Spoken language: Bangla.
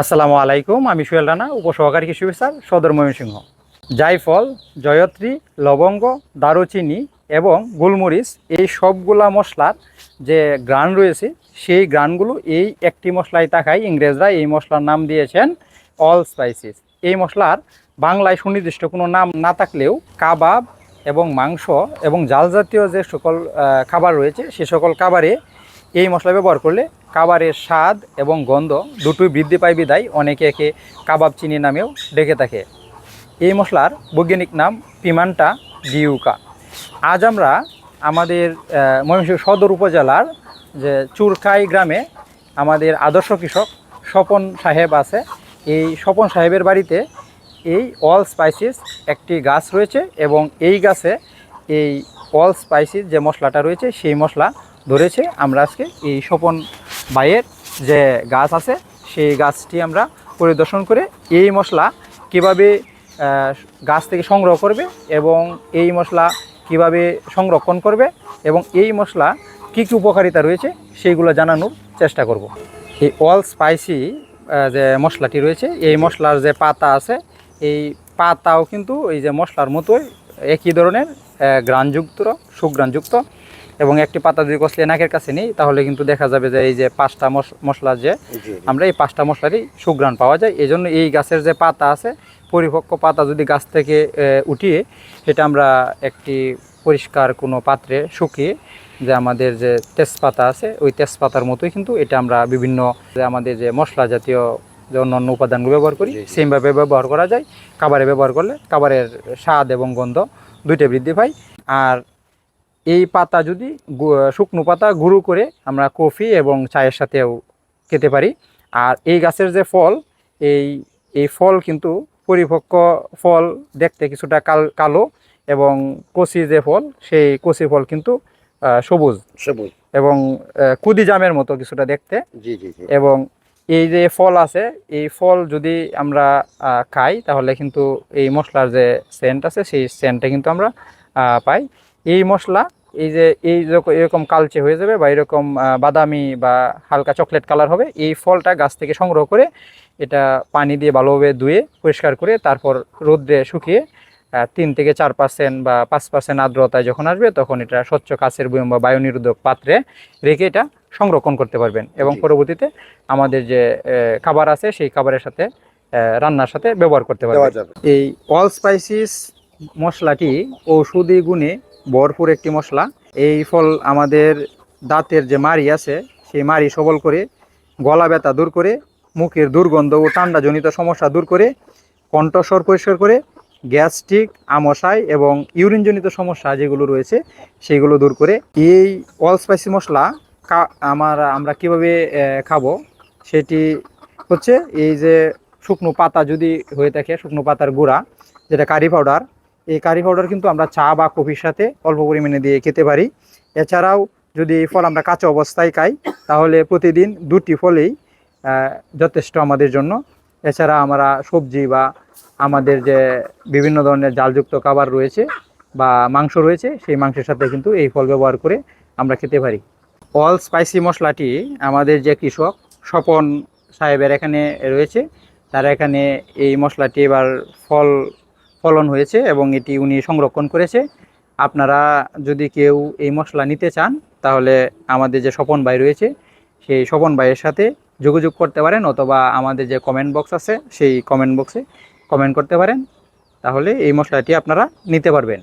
আসসালামু আলাইকুম, আমি সুয়েল রানা, উপসহকারী কৃষি অফিসার, সদর ময়মনসিংহ। জায়ফল, জয়ত্রী, লবঙ্গ, দারুচিনি এবং গোলমরিচ, এই সবগুলা মশলার যে গ্রান রয়েছে, সেই গ্রানগুলো এই একটি মশলায় তাকায় ইংরেজরা এই মশলার নাম দিয়েছেন অল স্পাইসিস। এই মশলার বাংলায় সুনির্দিষ্ট কোনো নাম না থাকলেও কাবাব এবং মাংস এবং জাল জাতীয় যে সকল খাবার রয়েছে, সে সকল খাবারে এই মশলা ব্যবহার করলে কাবারের স্বাদ এবং গন্ধ দুটোই বৃদ্ধি পায় বিদায়। অনেকে একে কাবাব চিনি নামেও ডেকে থাকে। এই মশলার বৈজ্ঞানিক নাম পিমান্টা ডিউকা আজ আমরা আমাদের ময়মনসিংহ সদর উপজেলার যে চুরকাই গ্রামে আমাদের আদর্শ কৃষক স্বপন সাহেব আছে। এই স্বপন সাহেবের বাড়িতে এই অল স্পাইসিস একটি গাছ রয়েছে এবং এই গাছে এই অল স্পাইসিস যে মশলাটা রয়েছে সেই মশলা ধরেছে। আমরা আজকে এই স্বপন ভাইয়ের যে গাছ আছে সেই গাছটি আমরা পরিদর্শন করে এই মশলা কীভাবে গাছ থেকে সংগ্রহ করবে এবং এই মশলা কীভাবে সংরক্ষণ করবে এবং এই মশলা কী কী উপকারিতা রয়েছে সেইগুলো জানানোর চেষ্টা করব। এই অল স্পাইসি যে মশলাটি রয়েছে এই মশলার যে পাতা আছে এই পাতাও কিন্তু এই যে মশলার মতোই একই ধরনের আহ, গ্রানযুক্ত সুগ্রানযুক্ত এবং একটি পাতা যদি কষলে নাকের কাছে নিই তাহলে কিন্তু দেখা যাবে যে এই যে পাঁচটা মশ- মশলা যে আমরা এই পাঁচটা মশলারই সুগ্রান পাওয়া যায়। এই জন্য এই গাছের যে পাতা আছে পরিপক্ক পাতা যদি গাছ থেকে উঠিয়ে সেটা আমরা একটি পরিষ্কার কোনো পাত্রে শুকিয়ে যে আমাদের যে তেজপাতা আছে ওই তেজপাতার মতোই কিন্তু এটা আমরা বিভিন্ন যে আমাদের যে মশলা জাতীয় যে অন্যান্য উপাদানগুলো ব্যবহার করি। সেমভাবে ব্যবহার করা যায়। খাবারে ব্যবহার করলে খাবারের স্বাদ এবং গন্ধ দুইটা বৃদ্ধি পায়। আর এই পাতা যদি শুকনো পাতা গুঁড়ো করে আমরা কফি এবং চায়ের সাথেও খেতে পারি। আর এই গাছের যে ফল এই এই ফল কিন্তু পরিপক্ক ফল দেখতে কিছুটা কাল কালো এবং কচি যে ফল সেই কচি ফল কিন্তু সবুজ সবুজ। এবং কুদি জামের মতো কিছুটা দেখতে। জি জি জি। এবং এই যে ফল আছে এই ফল যদি আমরা খাই তাহলে কিন্তু এই মশলার যে সেন্ট আছে সেই সেন্টটা কিন্তু আমরা পাই। এই মশলা এই যে এই এরকম কালচে হয়ে যাবে বা এরকম বাদামি বা হালকা চকলেট কালার হবে এই ফলটা গাছ থেকে সংগ্রহ করে এটা পানি দিয়ে ভালোভাবে ধুয়ে পরিষ্কার করে তারপর রোদ্রে শুকিয়ে তিন থেকে চার পার্সেন্ট বা পাঁচ পার্সেন্ট আর্দ্রতায় যখন আসবে তখন এটা স্বচ্ছ কাছের বয়ম বা বায়ু নিরোধক পাত্রে রেখে এটা সংরক্ষণ করতে পারবেন। এবং পরবর্তীতে আমাদের যে খাবার আছে সেই খাবারের সাথে রান্নার সাথে ব্যবহার করতে পারবেন। এই অল স্পাইসিস মশলাটি ঔষধি গুণে ভরপুর একটি মশলা। এই ফল আমাদের দাঁতের যে মাড়ি আছে, সেই মাড়ি সবল করে, গলা ব্যথা দূর করে, মুখের দুর্গন্ধ ও ঠান্ডাজনিত সমস্যা দূর করে, কণ্ঠস্বর পরিষ্কার করে, গ্যাস্ট্রিক, আমশাই এবং ইউরিনজনিত সমস্যা যেগুলো রয়েছে, সেগুলো দূর করে। এই অল স্পাইসি মশলা আমার, আমরা কীভাবে খাব, সেটি হচ্ছে এই যে শুকনো পাতা যদি হয়ে থাকে, শুকনো পাতার গুঁড়া, যেটা কারি পাউডার এই কারি পাউডার কিন্তু আমরা চা বা কফির সাথে অল্প পরিমাণে দিয়ে খেতে পারি। এছাড়াও যদি এই ফল আমরা কাঁচা অবস্থায় খাই, তাহলে প্রতিদিন দুটি ফলেই যথেষ্ট আমাদের জন্য। এছাড়া আমরা সবজি বা আমাদের যে বিভিন্ন ধরনের জালযুক্ত খাবার রয়েছে বা মাংস রয়েছে, সেই মাংসের সাথে কিন্তু এই ফল ব্যবহার করে আমরা খেতে পারি। অল স্পাইসি মশলাটি আমাদের যে কৃষক স্বপন সাহেবের এখানে রয়েছে, তারা এখানে এই মশলাটি এবার ফল ফলন হয়েছে এবং এটি উনি সংরক্ষণ করেছে। আপনারা যদি কেউ এই মশলা নিতে চান, তাহলে আমাদের যে স্বপন ভাই রয়েছে, সেই স্বপন ভাইয়ের সাথে যোগাযোগ করতে পারেন অথবা আমাদের যে কমেন্ট বক্স আছে, সেই কমেন্ট বক্সে কমেন্ট করতে পারেন। তাহলে এই মশলাটি আপনারা নিতে পারবেন।